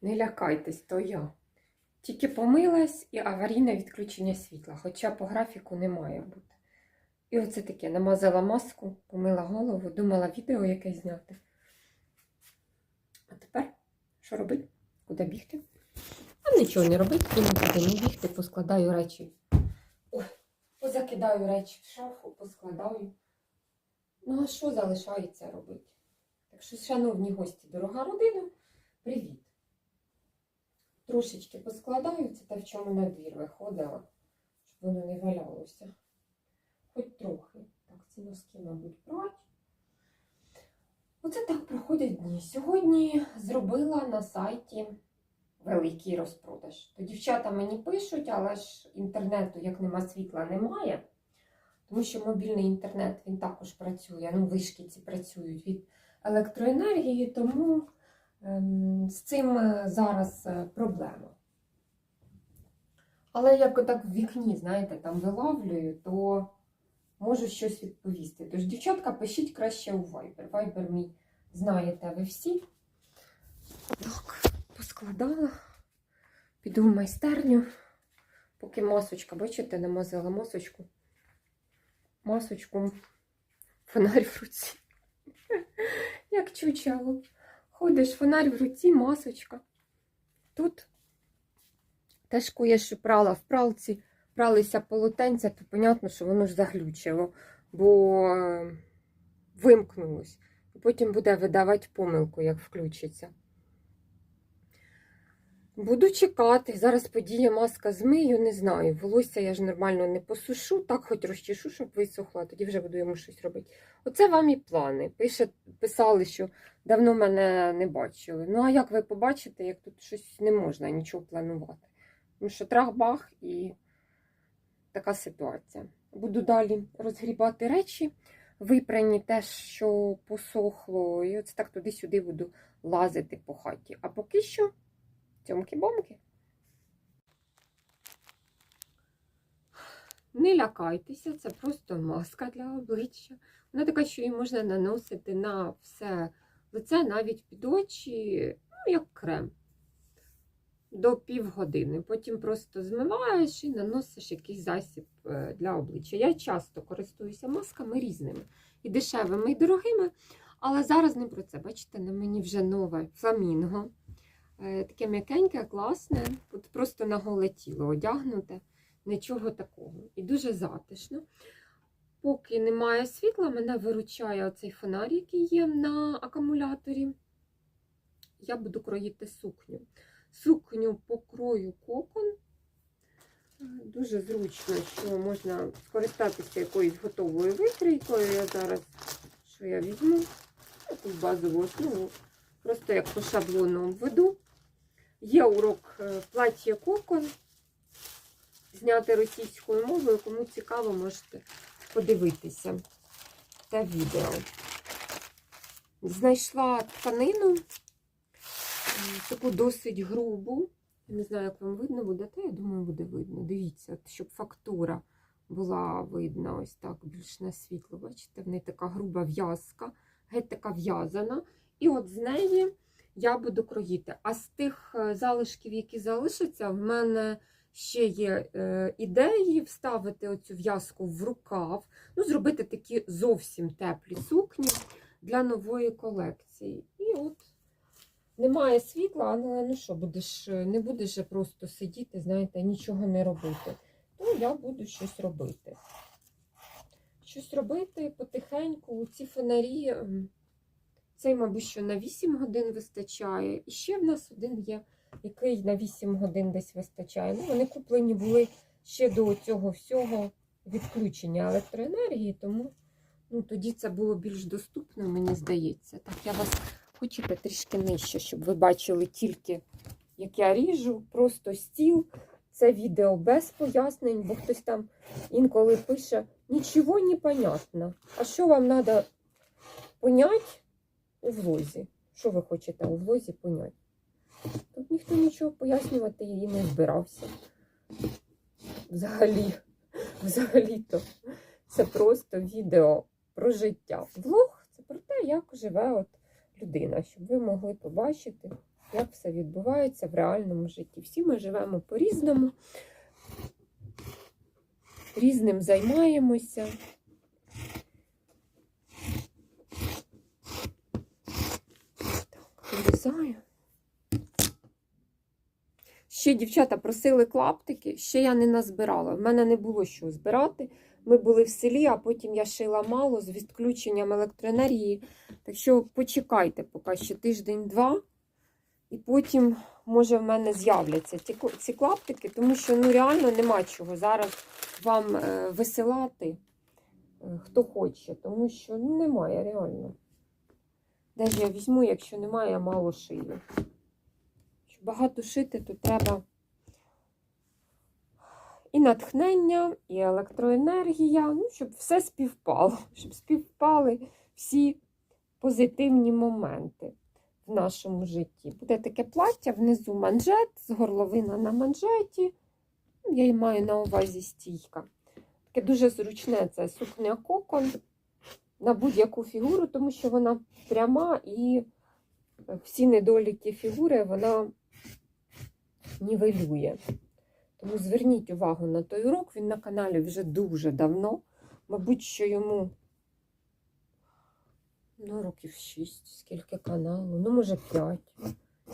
Не лякайтесь, то я. Тільки помилась і аварійне відключення світла, хоча по графіку не має бути. І оце таке, намазала маску, помила голову, думала відео якесь зняти. А тепер що робити? Куди бігти? А нічого не робити, куди не бігти, поскладаю речі. Позакидаю речі в шафу, поскладаю. Ну, а що залишається робити? Так що, шановні гості, дорога родина, привіт! Трошечки поскладаю, це те, в чому на двір виходила, щоб воно не валялося. Хоч трохи. Так, ці носки, мабуть, прать. Оце так проходять дні. Сьогодні зробила на сайті великий розпродаж. То дівчата мені пишуть, але ж інтернету, як нема світла, немає. Тому що мобільний інтернет він також працює, ну, вишки ці працюють від електроенергії, тому з цим е, зараз е, проблема. Але як отак в вікні, знаєте, там виловлюю, то можу щось відповісти. Тож, дівчатка, пишіть краще у Viber. Viber мій знаєте ви всі. Так, поскладала. Піду в майстерню, поки масочка, бачите, намазала масочку. Масочку, фонарь в руці. Як чучало. Ходиш, фонарь в руці, масочка. Тут теж куєш, що прала в пралці, пралися полотенця, то понятно, що воно ж заглючило, бо е, вимкнулось. І потім буде видавати помилку, як включиться. Буду чекати. Зараз подіє маска змию, не знаю. Волосся я ж нормально не посушу, так хоч розчешу, щоб висохло, тоді вже буду йому щось робити. Оце вам і плани. Пише, писали, що давно мене не бачили. Ну, а як ви побачите, як тут щось не можна нічого планувати? Тому що трах-бах і така ситуація. Буду далі розгрібати речі, випрані те, що посохло, і оце так туди-сюди буду лазити по хаті. А поки що. Тьомки-бомки. Не лякайтеся, це просто маска для обличчя. Вона така, що її можна наносити на все лице, навіть під очі, ну, як крем. До півгодини. Потім просто змиваєш і наносиш якийсь засіб е, для обличчя. Я часто користуюся масками різними. І дешевими, і дорогими. Але зараз не про це. Бачите, на мені вже нове фламінго. Е, Таке м'якеньке, класне, от просто на голе тіло одягнуте, нічого такого. І дуже затишно. Поки немає світла, мене виручає оцей фонарь, який є на акумуляторі. Я буду кроїти сукню. Сукню покрою кокон. Е, Дуже зручно, що можна скористатися якоюсь готовою викрійкою. Я зараз, що я візьму, якусь базову основу, просто як по шаблону обведу. Є урок е, плаття кокон, зняти російською мовою. Кому цікаво, можете подивитися це відео. Знайшла тканину, таку досить грубу. Не знаю, як вам видно буде, та я думаю, буде видно. Дивіться, щоб фактура була видна, ось так, більш на світло. Бачите, в неї така груба в'язка, геть така в'язана. І от з неї я буду кроїти. А з тих е, залишків, які залишаться, в мене ще є е, ідеї вставити оцю в'язку в рукав, ну, зробити такі зовсім теплі сукні для нової колекції. І от немає світла, але ну що, будеш, е, не будеш же просто сидіти, знаєте, нічого не робити. То я буду щось робити. Щось робити потихеньку. Ці фонарі. Цей, мабуть, що на 8 годин вистачає. І ще в нас один є, який на 8 годин десь вистачає. Ну, вони куплені були ще до цього всього відключення електроенергії, тому ну, тоді це було більш доступно, мені здається. Так, я вас хочете трішки нижче, щоб ви бачили тільки, як я ріжу, просто стіл. Це відео без пояснень, бо хтось там інколи пише, нічого не понятно. А що вам треба поняти? У влозі. Що ви хочете у влозі поняти? Тут ніхто нічого пояснювати її не збирався. Взагалі, взагалі-то це просто відео про життя. Влог це про те, як живе от людина, щоб ви могли побачити, як все відбувається в реальному житті. Всі ми живемо по-різному, різним займаємося. Так, вирізаю. Ще дівчата просили клаптики, ще я не назбирала. В мене не було що збирати. Ми були в селі, а потім я шила мало з відключенням електроенергії. Так що почекайте поки ще тиждень-два. І потім, може, в мене з'являться ці, клаптики, тому що ну, реально нема чого зараз вам е, висилати, е, хто хоче, тому що ну, немає реально. Де ж я візьму, якщо немає, я мало шию. Щоб багато шити, то треба і натхнення, і електроенергія, ну, щоб все співпало, щоб співпали всі позитивні моменти в нашому житті. Буде таке плаття, внизу манжет, з горловина на манжеті. Я і маю на увазі стійка. Таке дуже зручне це сукня кокон на будь-яку фігуру, тому що вона пряма і всі недоліки фігури вона нівелює. Тому зверніть увагу на той урок, він на каналі вже дуже давно. Мабуть, що йому ну, років 6, скільки каналу, ну, може 5.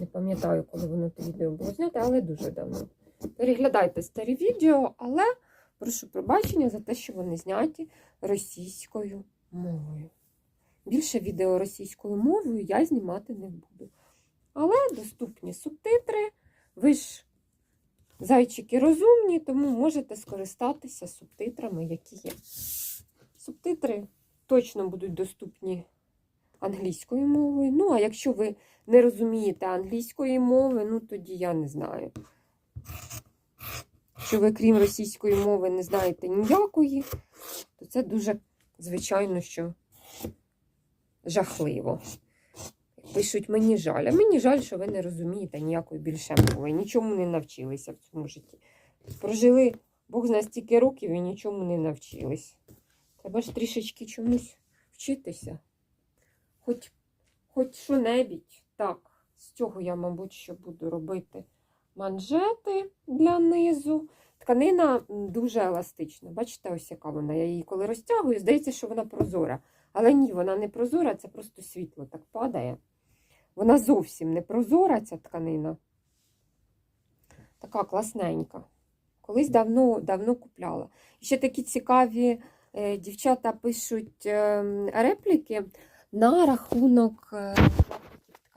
Не пам'ятаю, коли воно те відео було зняте, але дуже давно. Переглядайте старі відео, але прошу пробачення за те, що вони зняті російською мовою. Більше відео російською мовою я знімати не буду. Але доступні субтитри. Ви ж зайчики розумні, тому можете скористатися субтитрами, які є. Субтитри точно будуть доступні англійською мовою. Ну, а якщо ви не розумієте англійської мови, ну тоді я не знаю. Якщо ви, крім російської мови, не знаєте ніякої, то це дуже, звичайно, що жахливо. Пишуть, мені жаль. А мені жаль, що ви не розумієте ніякої більше мови. Нічому не навчилися в цьому житті. Прожили Бог знає стільки років і нічому не навчились. Треба ж трішечки чомусь вчитися. Хоч, хоч що-небудь. Так, з цього я, мабуть, що буду робити манжети для низу. Тканина дуже еластична. Бачите, ось яка вона. Я її коли розтягую, здається, що вона прозора. Але ні, вона не прозора, це просто світло так падає. Вона зовсім не прозора, ця тканина. Така класненька. Колись давно давно купляла. І ще такі цікаві е, дівчата пишуть е, репліки на рахунок е,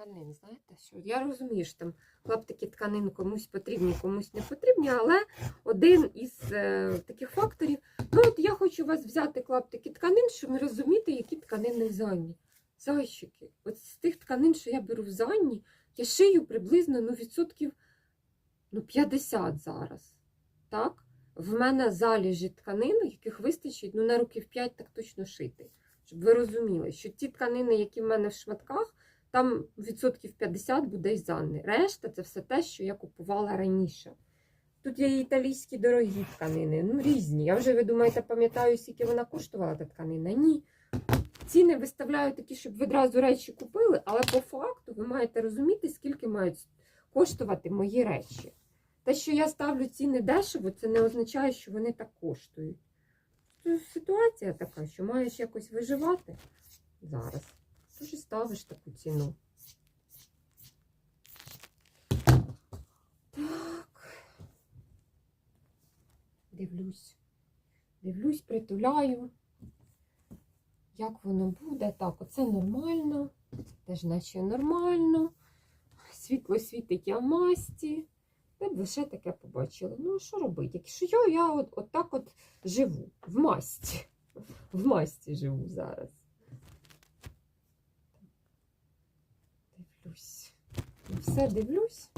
тканин. Знаєте, що я розумію, що там клаптики тканин комусь потрібні, комусь не потрібні, але один із е, таких факторів. Ну, от я хочу вас взяти клаптики тканин, щоб розуміти, які тканини зайні. Зайчики. От з тих тканин, що я беру в зайні, я шию приблизно ну, відсотків ну, 50 зараз. Так? В мене заліжі тканин, яких вистачить ну, на років 5 так точно шити. Щоб ви розуміли, що ті тканини, які в мене в шматках, там відсотків 50 буде із Анни. Решта це все те, що я купувала раніше. Тут є італійські дорогі тканини, ну різні. Я вже, ви думаєте, пам'ятаю, скільки вона коштувала та тканина? Ні. Ціни виставляю такі, щоб ви одразу речі купили, але по факту ви маєте розуміти, скільки мають коштувати мої речі. Те, що я ставлю ціни дешево, це не означає, що вони так коштують. Це ситуація така, що маєш якось виживати зараз. Тож і ставиш таку ціну. Так. Дивлюсь. Дивлюсь, притуляю. Як воно буде? Так, оце нормально. Теж наче нормально. Світло світить я масті. Ви б лише таке побачили. Ну, що робити? Якщо я, я от, от так от живу в масті. В масті живу зараз. Дивлюсь. На Все дивлюсь,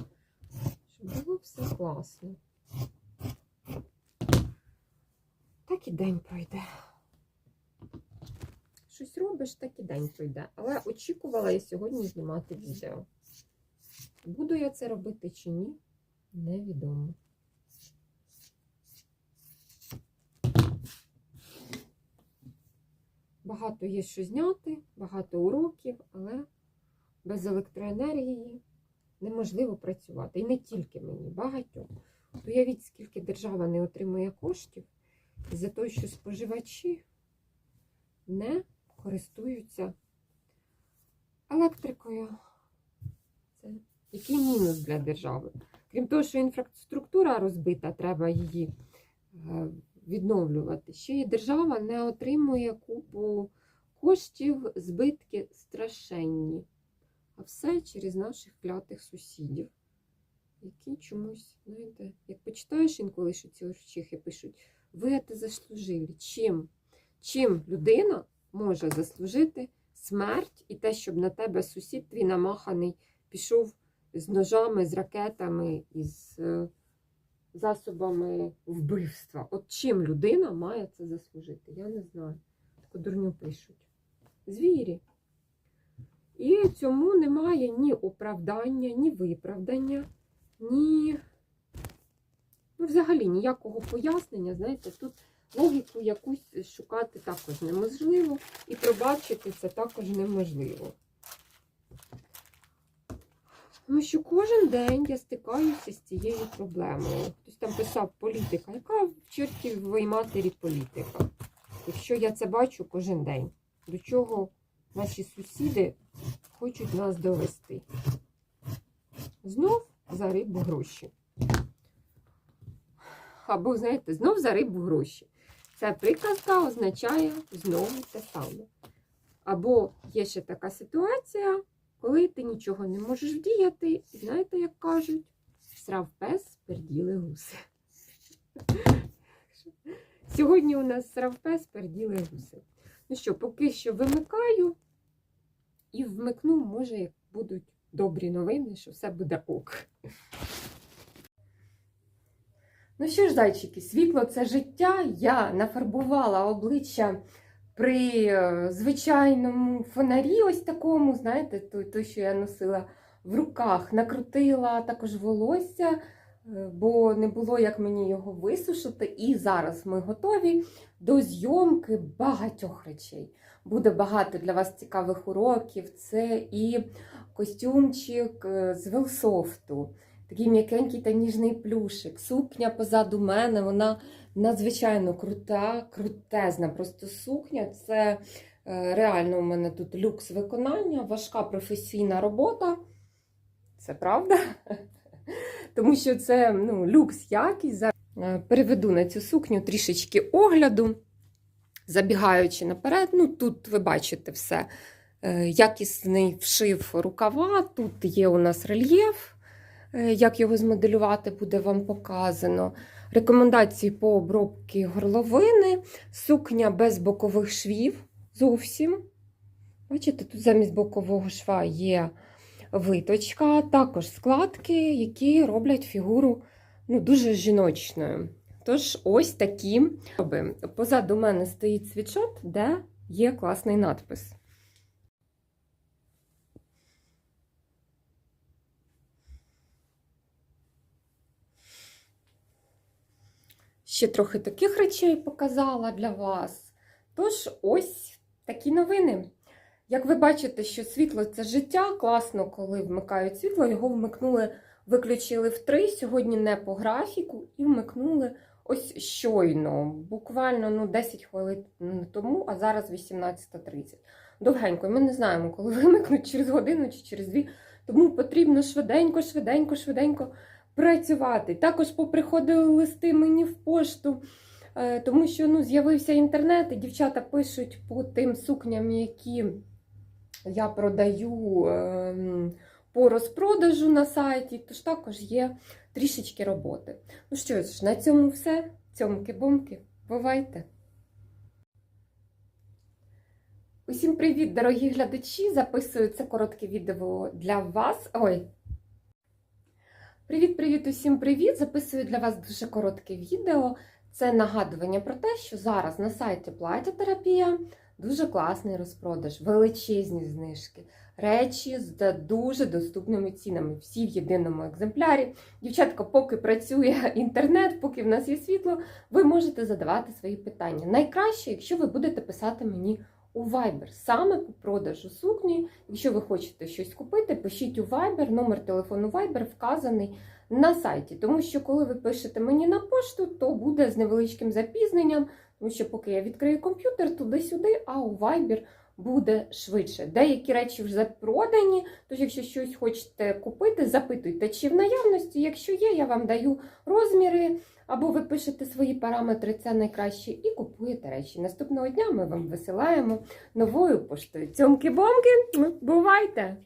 щоб було все класно. Так і день пройде. Щось робиш, так і день пройде. Але очікувала я сьогодні знімати відео. Буду я це робити чи ні, невідомо. Багато є що зняти, багато уроків, але без електроенергії неможливо працювати. І не тільки мені, багатьом. От Уявіть, скільки держава не отримує коштів за те, що споживачі не користуються електрикою. Це який мінус для держави? Крім того, що інфраструктура розбита, треба її е, відновлювати. Ще й держава не отримує купу коштів, збитки страшенні. А все через наших клятих сусідів, які чомусь, знаєте, як почитаєш інколи, що ці чехи пишуть, ви це заслужили. Чим? Чим людина може заслужити смерть і те, щоб на тебе сусід твій намаханий пішов з ножами, з ракетами і з е, засобами вбивства? От чим людина має це заслужити? Я не знаю. Таку дурню пишуть. Звірі. І цьому немає ні оправдання, ні виправдання, ні ну, взагалі ніякого пояснення. Знаєте, тут логіку якусь шукати також неможливо, і пробачити це також неможливо. Тому що кожен день я стикаюся з цією проблемою. Хтось там писав політика. Яка в чортів матері політика? Якщо я це бачу кожен день, до чого наші сусіди хочуть нас довести? Знов за рибу гроші. Або, знаєте, знов за рибу гроші. Ця приказка означає знову те саме. Або є ще така ситуація, коли ти нічого не можеш вдіяти, і знаєте, як кажуть, срав пес, перділи гуси. Сьогодні у нас срав пес, перділи гуси. Ну що, поки що вимикаю і вмикну, може, як будуть добрі новини, що все буде ок. Ну що ж, зайчики, світло це життя. Я нафарбувала обличчя при е, звичайному фонарі, ось такому, знаєте, той, той, що я носила в руках, накрутила також волосся, е, бо не було як мені його висушити. І зараз ми готові до зйомки багатьох речей. Буде багато для вас цікавих уроків. Це і костюмчик е, з велсофту. Такий м'якенький та ніжний плюшик. Сукня позаду мене, вона надзвичайно крута, крутезна. Просто сукня. Це е, реально у мене тут люкс виконання, важка професійна робота. Це правда? Тому що це ну, люкс якість. Е, Переведу на цю сукню трішечки огляду, забігаючи наперед. Ну, тут ви бачите все. Е, Якісний вшив рукава, тут є у нас рельєф. Е, Як його змоделювати, буде вам показано. Рекомендації по обробці горловини, сукня без бокових швів зовсім. Бачите, тут замість бокового шва є виточка, також складки, які роблять фігуру ну, дуже жіночною. Тож, ось такі. Позаду мене стоїть світшот, де є класний надпис. Ще трохи таких речей показала для вас. Тож, ось такі новини. Як ви бачите, що світло це життя, класно, коли вмикають світло, його вмикнули, виключили в 3, сьогодні не по графіку, і вмикнули ось щойно, буквально ну, 10 хвилин тому, а зараз 18.30. Довгенько, ми не знаємо, коли вимикнуть через годину чи через дві, тому потрібно швиденько, швиденько, швиденько працювати. Також поприходили листи мені в пошту, е, тому що ну, з'явився інтернет, і дівчата пишуть по тим сукням, які я продаю ем, по розпродажу на сайті, тож також є трішечки роботи. Ну що ж, на цьому все. Цьомки-бомки, бувайте! Усім привіт, дорогі глядачі! Записую це коротке відео для вас. Ой, Привіт-привіт, усім привіт! Записую для вас дуже коротке відео. Це нагадування про те, що зараз на сайті Платятерапія дуже класний розпродаж, величезні знижки, речі з дуже доступними цінами. Всі в єдиному екземплярі. Дівчатка, поки працює інтернет, поки в нас є світло, ви можете задавати свої питання. Найкраще, якщо ви будете писати мені у Viber саме по продажу сукні. Якщо ви хочете щось купити, пишіть у Viber, номер телефону Viber вказаний на сайті. Тому що коли ви пишете мені на пошту, то буде з невеличким запізненням, тому що поки я відкрию комп'ютер туди-сюди, а у Viber буде швидше. Деякі речі вже продані, тож якщо щось хочете купити, запитуйте, чи в наявності. Якщо є, я вам даю розміри, або ви пишете свої параметри, це найкраще, і купуєте речі. Наступного дня ми вам висилаємо новою поштою. Цьомки-бомки, бувайте!